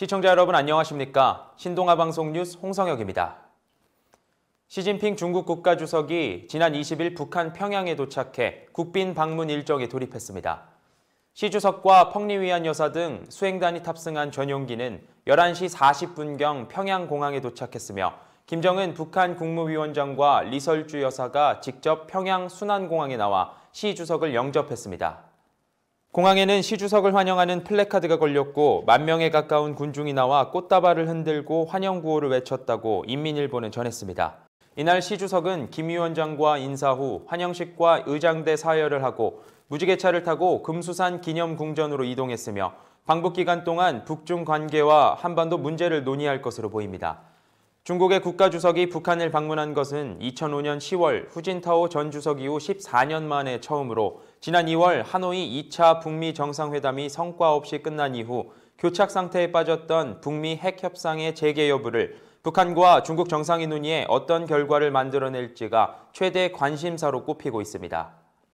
시청자 여러분 안녕하십니까? 신동아 방송 뉴스 홍성혁입니다. 시진핑 중국 국가주석이 지난 20일 북한 평양에 도착해 국빈 방문 일정에 돌입했습니다. 시 주석과 펑리위안 여사 등 수행단이 탑승한 전용기는 11시 40분경 평양공항에 도착했으며 김정은 북한 국무위원장과 리설주 여사가 직접 평양 순안공항에 나와 시 주석을 영접했습니다. 공항에는 시 주석을 환영하는 플래카드가 걸렸고 만 명에 가까운 군중이 나와 꽃다발을 흔들고 환영 구호를 외쳤다고 인민일보는 전했습니다. 이날 시 주석은 김 위원장과 인사 후 환영식과 의장대 사열을 하고 무지개차를 타고 금수산 기념궁전으로 이동했으며 방북 기간 동안 북중 관계와 한반도 문제를 논의할 것으로 보입니다. 중국의 국가주석이 북한을 방문한 것은 2005년 10월 후진타오 전 주석 이후 14년 만에 처음으로 지난 2월 하노이 2차 북미 정상회담이 성과 없이 끝난 이후 교착 상태에 빠졌던 북미 핵 협상의 재개 여부를 북한과 중국 정상이 논의해 어떤 결과를 만들어낼지가 최대 관심사로 꼽히고 있습니다.